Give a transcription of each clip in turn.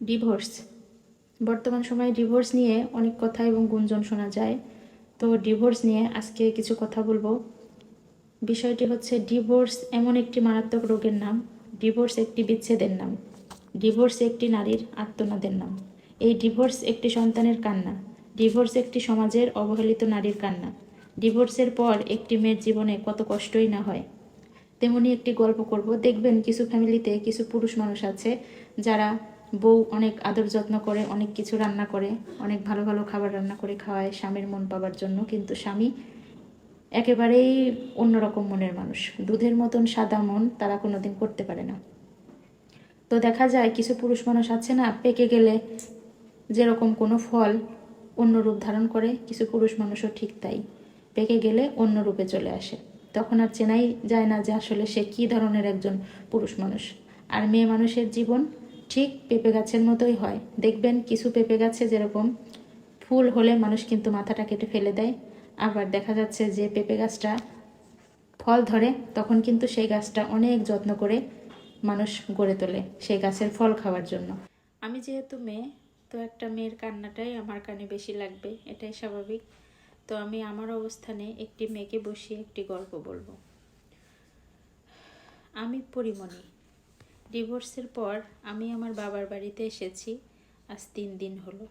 Divorce বর্তমান সময়ে divorce নিয়ে অনেক কথা এবং গুঞ্জন শোনা যায়। তো ডিভোর্স নিয়ে আজকে কিছু কথা বলব। বিষয়টি হচ্ছে ডিভোর্স এমন একটি মারাত্মক রোগের নাম। ডিভোর্স একটি বিচ্ছেদের নাম। ডিভোর্স একটি নারীর আত্মনাদের নাম। এই ডিভোর্স একটি সন্তানের কান্না। ডিভোর্স একটি সমাজের অবহেলিত নারীর কান্না। ডিভোর্সের পর একটি মেয়ের জীবনে কত কষ্টই না হয়। তেমনি একটি গল্প করব। দেখবেন কিছু ফ্যামিলিতে কিছু পুরুষ মানুষ আছে যারা বউ অনেক আদর যত্ন করে, অনেক কিছু রান্না করে, অনেক ভালো ভালো খাবার রান্না করে খাওয়ায় স্বামীর মন পাবার জন্য। কিন্তু স্বামী একেবারেই অন্যরকম মনের মানুষ। দুধের মতন সাদা মন তারা কোনোদিন করতে পারে না। তো দেখা যায় কিছু পুরুষ মানুষ আছে না, পেকে গেলে যেরকম কোনো ফল অন্য রূপ ধারণ করে, কিছু পুরুষ মানুষও ঠিক তাই। পেকে গেলে অন্য রূপে চলে আসে। তখন আর চেনাই যায় না যে আসলে সে কী ধরনের একজন পুরুষ মানুষ। আর মেয়ে মানুষের জীবন ঠিক পেঁপে গাছের মতোই হয়। দেখবেন কিছু পেঁপে গাছে যেরকম ফুল হলে মানুষ কিন্তু মাথাটা কেটে ফেলে দেয়। আবার দেখা যাচ্ছে যে পেঁপে গাছটা ফল ধরে, তখন কিন্তু সেই গাছটা অনেক যত্ন করে মানুষ গড়ে তোলে সেই গাছের ফল খাওয়ার জন্য। আমি যেহেতু মেয়ে, তো একটা মেয়ের কান্নাটাই আমার কানে বেশি লাগবে, এটাই স্বাভাবিক। তো আমি আমার অবস্থানে একটি মেয়েকে বসিয়ে একটি গল্প বলব। আমি পরিমণি। ডিভোর্সের পর আমি আমার বাবার বাড়িতে এসেছি। আজ তিন দিন হলো।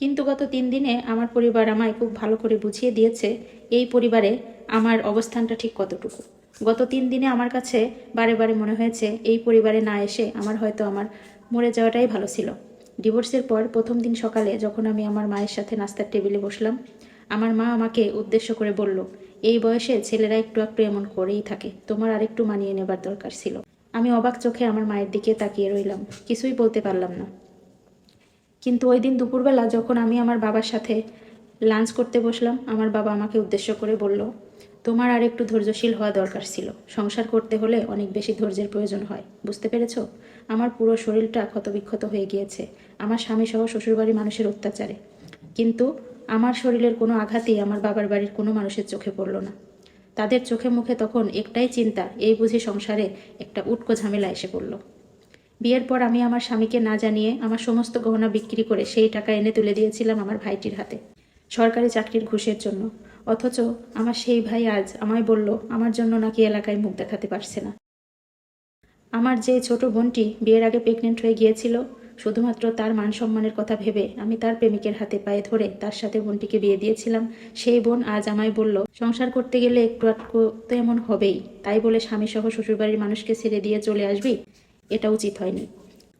কিন্তু গত তিন দিনে আমার পরিবার আমায় খুব ভালো করে বুঝিয়ে দিয়েছে, এই পরিবারে আমার অবস্থানটা ঠিক কতটুকু। গত তিন দিনে আমার কাছে বারে বারে মনে হয়েছে, এই পরিবারে না এসে আমার হয়তো আমার মরে যাওয়াটাই ভালো ছিল। ডিভোর্সের পর প্রথম দিন সকালে যখন আমি আমার মায়ের সাথে নাস্তার টেবিলে বসলাম, আমার মা আমাকে উদ্দেশ্য করে বলল, এই বয়সে ছেলেরা একটু একটু এমন করেই থাকে। তোমার আরেকটু মানিয়ে নেবার দরকার ছিল। আমি অবাক চোখে আমার মায়ের দিকে তাকিয়ে রইলাম, কিছুই বলতে পারলাম না। কিন্তু ওই দিন দুপুরবেলা যখন আমি আমার বাবার সাথে লাঞ্চ করতে বসলাম, আমার বাবা আমাকে উদ্দেশ্য করে বলল, তোমার আর একটু ধৈর্যশীল হওয়া দরকার ছিল। সংসার করতে হলে অনেক বেশি ধৈর্যের প্রয়োজন হয়, বুঝতে পেরেছ? আমার পুরো শরীরটা ক্ষতবিক্ষত হয়ে গিয়েছে, আমার স্বামী সহ শ্বশুরবাড়ির মানুষের অত্যাচারে। কিন্তু আমার শরীরের কোনো আঘাতই আমার বাবার বাড়ির কোনো মানুষের চোখে পড়ল না। তাদের চোখে মুখে তখন একটাই চিন্তা, এই বুঝি সংসারে একটা উটকো ঝামেলা এসে পড়ল। বিয়ের পর আমি আমার স্বামীকে না জানিয়ে আমার সমস্ত গহনা বিক্রি করে সেই টাকা এনে তুলে দিয়েছিলাম আমার ভাইটির হাতে, সরকারি চাকরির ঘুষের জন্য। অথচ আমার সেই ভাই আজ আমায় বলল, আমার জন্য নাকি এলাকায় মুখ দেখাতে পারছে না। আমার যে ছোট বোনটি বিয়ের আগে প্রেগনেন্ট হয়ে গিয়েছিল শুধুমাত্র তার মান সম্মানের কথা ভেবে আমি তার প্রেমিকের হাতে পায়ে ধরে তার সাথে বোনটিকে বিয়ে দিয়েছিলাম। সেই বোন আজ আমায় বলল, সংসার করতে গেলে একটু আটকু তো এমন হবেই। তাই বলে স্বামী সহ শ্বশুরবাড়ির মানুষকে ছেড়ে দিয়ে চলে আসবি? এটা উচিত হয়নি।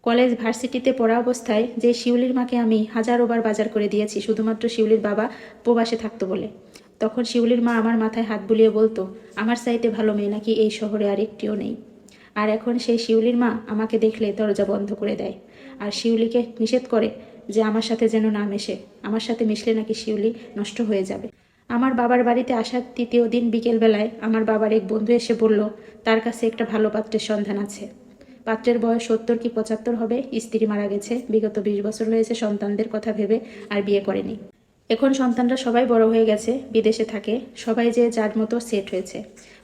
কলেজ ভার্সিটিতে পড়া অবস্থায় যে শিউলির মাকে আমি হাজারোবার বাজার করে দিয়েছি, শুধুমাত্র শিউলির বাবা প্রবাসে থাকতো বলে। তখন শিউলির মা আমার মাথায় হাত বুলিয়ে বলতো, আমার সাইতে ভালো মেয়ে নাকি এই শহরে আর একটিও নেই? আর এখন সেই শিউলির মা আমাকে দেখলে দরজা বন্ধ করে দেয়। আর শিউলিকে নিষেধ করে যে আমার সাথে যেন না মেশে। আমার সাথে মিশলে নাকি শিউলি নষ্ট হয়ে যাবে। আমার বাবার বাড়িতে আসার তৃতীয় দিন বিকেলবেলায় আমার বাবার এক বন্ধু এসে বলল, তার কাছে একটা ভালো পাত্রের সন্ধান আছে। পাত্রের বয়স সত্তর কি পঁচাত্তর হবে? স্ত্রী মারা গেছে, বিগত বিশ বছর হয়েছে সন্তানদের কথা ভেবে আর বিয়ে করেনি। এখন সন্তানরা সবাই বড় হয়ে গেছে, বিদেশে থাকে, সবাই যে যার মতো সেট হয়েছে।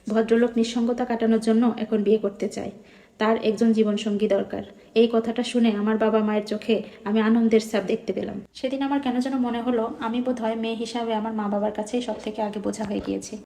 ভদ্রলোক নিঃসঙ্গতা কাটানোর জন্য এখন বিয়ে করতে চায়। তার একজন জীবনসঙ্গী দরকার। এই কথাটা শুনে আমার বাবা মায়ের চোখে আমি আনন্দের ছাপ দেখতে পেলাম। সেদিন আমার কেন যেন মনে হলো, আমি বোধহয় মেয়ে হিসাবে আমার মা বাবার কাছেই সব থেকে আগে বোঝা হয়ে গিয়েছি।